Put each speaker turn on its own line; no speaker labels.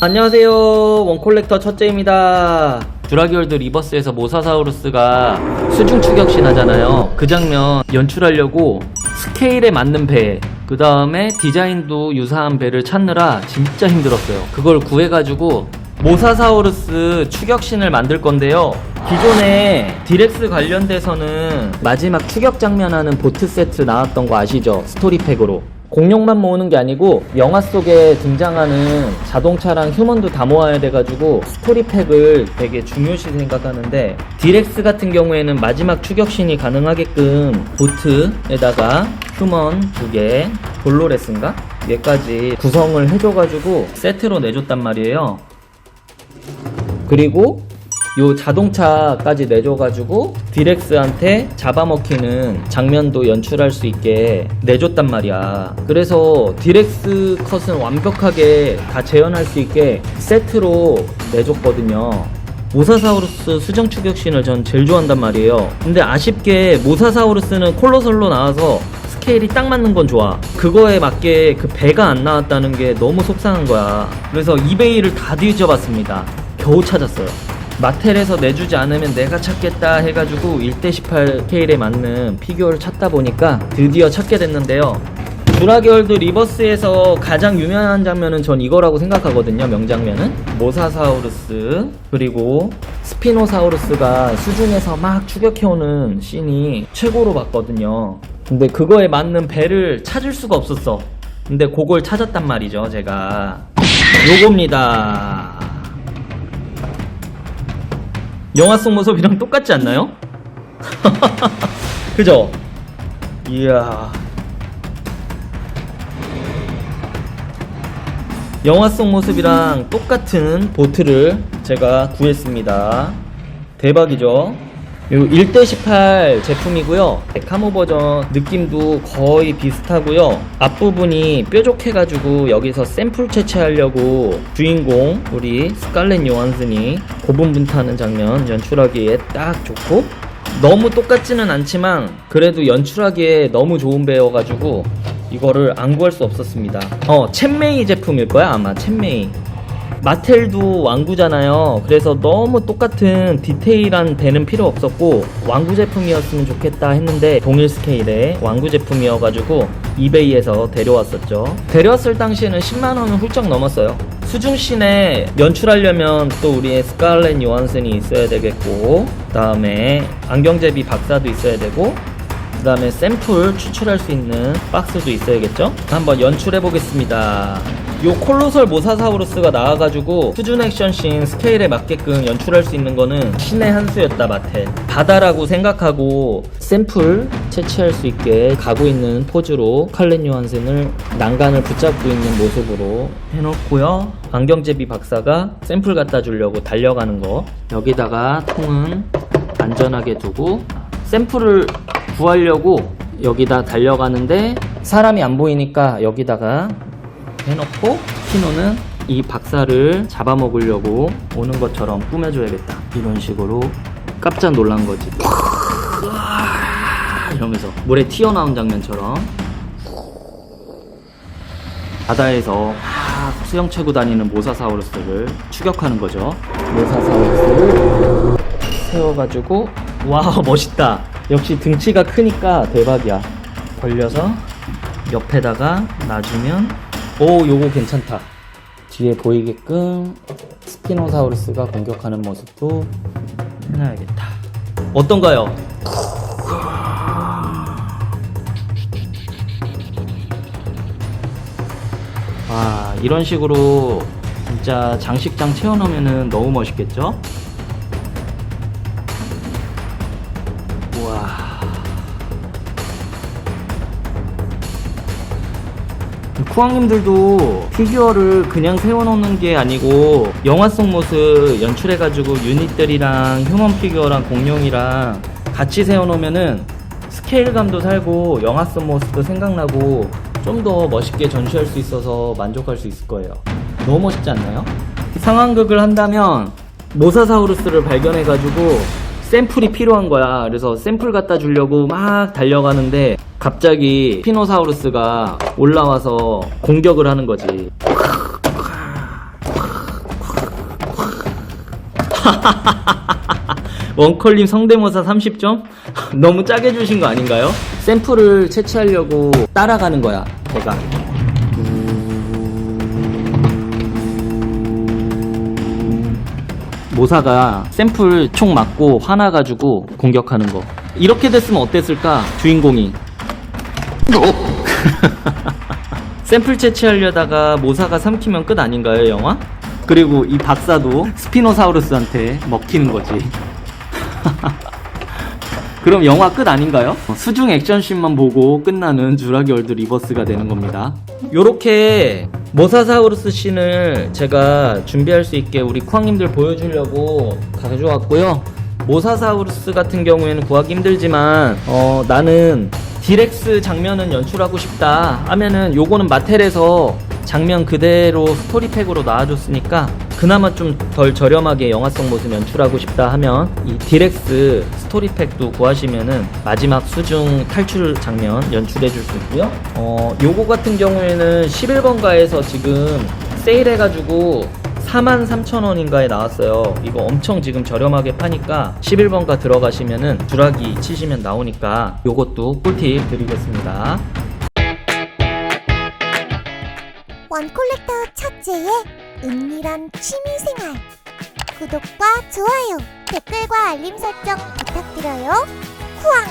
안녕하세요 원콜렉터 첫째입니다 드라기월드 리버스에서 모사사우루스가 수중 추격신 하잖아요 그 장면 연출하려고 스케일에 맞는 배, 그 다음에 디자인도 유사한 배를 찾느라 진짜 힘들었어요. 그걸 구해가지고 모사사우루스 추격신을 만들 건데요. 기존에 디렉스 관련돼서는 마지막 추격 장면하는 보트 세트 나왔던 거 아시죠? 스토리팩으로. 공룡만 모으는 게 아니고 영화 속에 등장하는 자동차랑 휴먼도 다 모아야 돼가지고 스토리팩을 되게 중요시 생각하는데 디렉스 같은 경우에는 마지막 추격신이 가능하게끔 보트에다가 휴먼 두 개, 돌로레스인가? 얘까지 구성을 해줘가지고 세트로 내줬단 말이에요. 그리고 요 자동차까지 내줘가지고 디렉스한테 잡아먹히는 장면도 연출할 수 있게 내줬단 말이야. 그래서 디렉스 컷은 완벽하게 다 재현할 수 있게 세트로 내줬거든요. 모사사우루스 수정 추격신을 전 제일 좋아한단 말이에요. 근데 아쉽게 모사사우루스는 콜로설로 나와서 스케일이 딱 맞는 건 좋아. 그거에 맞게 그 배가 안 나왔다는 게 너무 속상한 거야. 그래서 이베이를 다 뒤져봤습니다. 겨우 찾았어요. 마텔에서 내주지 않으면 내가 찾겠다 해가지고 1대18 스케일에 맞는 피규어를 찾다 보니까 드디어 찾게 됐는데요. 주라기월드 리버스에서 가장 유명한 장면은 전 이거라고 생각하거든요. 명장면은 모사사우루스 그리고 스피노사우루스가 수중에서 막 추격해오는 씬이 최고로 봤거든요. 근데 그거에 맞는 배를 찾을 수가 없었어. 근데 그걸 찾았단 말이죠, 제가. 요겁니다. 영화 속 모습이랑 똑같지 않나요? 그죠? 이야. 영화 속 모습이랑 똑같은 보트를 제가 구했습니다. 대박이죠? 요 1대18 제품이고요. 카모 버전 느낌도 거의 비슷하고요. 앞부분이 뾰족해가지고 여기서 샘플 채취하려고 주인공 우리 스칼렛 요한슨이 고분분타하는 장면 연출하기에 딱 좋고 너무 똑같지는 않지만 그래도 연출하기에 너무 좋은 배여가지고 이거를 안 구할 수 없었습니다. 어, 첸메이 제품일 거야 아마 첸메이. 마텔도 왕구잖아요. 그래서 너무 똑같은 디테일한 배는 필요 없었고 왕구 제품이었으면 좋겠다 했는데 동일 스케일의 왕구 제품이어가지고 이베이에서 데려왔었죠. 데려왔을 당시에는 10만 원은 훌쩍 넘었어요. 수중씬에 연출하려면 또 우리의 스칼렛 요한슨이 있어야 되겠고 그 다음에 안경제비 박사도 있어야 되고 그 다음에 샘플 추출할 수 있는 박스도 있어야겠죠? 한번 연출해 보겠습니다. 요 콜로설 모사사우루스가 나와가지고 수준 액션씬 스케일에 맞게끔 연출할 수 있는 거는 신의 한 수였다 마텔. 바다라고 생각하고 샘플 채취할 수 있게 가고 있는 포즈로 칼렌 요한센을 난간을 붙잡고 있는 모습으로 해놓고요. 안경제비 박사가 샘플 갖다 주려고 달려가는 거. 여기다가 통은 안전하게 두고 샘플을 구하려고 여기다 달려가는데 사람이 안 보이니까 여기다가 해놓고 키노는 이 박사를 잡아먹으려고 오는 것처럼 꾸며줘야겠다. 이런 식으로 깜짝 놀란 거지. 이러면서 물에 튀어나온 장면처럼 바다에서 막 수영 채고 다니는 모사사우루스를 추격하는 거죠. 모사사우루스를 세워가지고 와 멋있다 역시 등치가 크니까 대박이야 벌려서 옆에다가 놔주면 오 요거 괜찮다 뒤에 보이게끔 스피노사우루스가 공격하는 모습도 해놔야겠다 어떤가요? 와 이런 식으로 진짜 장식장 채워놓으면 너무 멋있겠죠? 와 쿠왕님들도 피규어를 그냥 세워놓는 게 아니고 영화 속 모습 연출해가지고 유닛들이랑 휴먼 피규어랑 공룡이랑 같이 세워놓으면은 스케일감도 살고 영화 속 모습도 생각나고 좀 더 멋있게 전시할 수 있어서 만족할 수 있을 거예요. 너무 멋있지 않나요? 상황극을 한다면 모사사우루스를 발견해가지고 샘플이 필요한 거야. 그래서 샘플 갖다 주려고 막 달려가는데 갑자기 피노사우루스가 올라와서 공격을 하는 거지. 원컬님 성대모사 30점? 너무 짜게 주신 거 아닌가요? 샘플을 채취하려고 따라가는 거야, 제가. 모사가 샘플 총 맞고 화나가지고 공격하는 거. 이렇게 됐으면 어땠을까? 주인공이. 샘플 채취하려다가 모사가 삼키면 끝 아닌가요, 영화? 그리고 이 박사도 스피노사우루스한테 먹히는 거지. 그럼 영화 끝 아닌가요? 수중 액션씬만 보고 끝나는 주라기 월드 리버스가 되는 겁니다. 요렇게 모사사우루스 씬을 제가 준비할 수 있게 우리 쿠왕님들 보여주려고 가져왔고요. 모사사우루스 같은 경우에는 구하기 힘들지만 어, 나는 디렉스 장면은 연출하고 싶다 하면은 요거는 마텔에서 장면 그대로 스토리팩으로 나와줬으니까 그나마 좀 덜 저렴하게 영화성 모습 연출하고 싶다 하면 이 디렉스 스토리팩도 구하시면은 마지막 수중 탈출 장면 연출해 줄 수 있고요. 어, 요거 같은 경우에는 11번가에서 지금 세일해가지고 43,000원인가에 나왔어요. 이거 엄청 지금 저렴하게 파니까 11번가 들어가시면은 주라기 치시면 나오니까 요것도 꿀팁 드리겠습니다.
원 콜렉터 첫째의 은밀한 취미생활. 구독과 좋아요 댓글과 알림 설정 부탁드려요. 후왕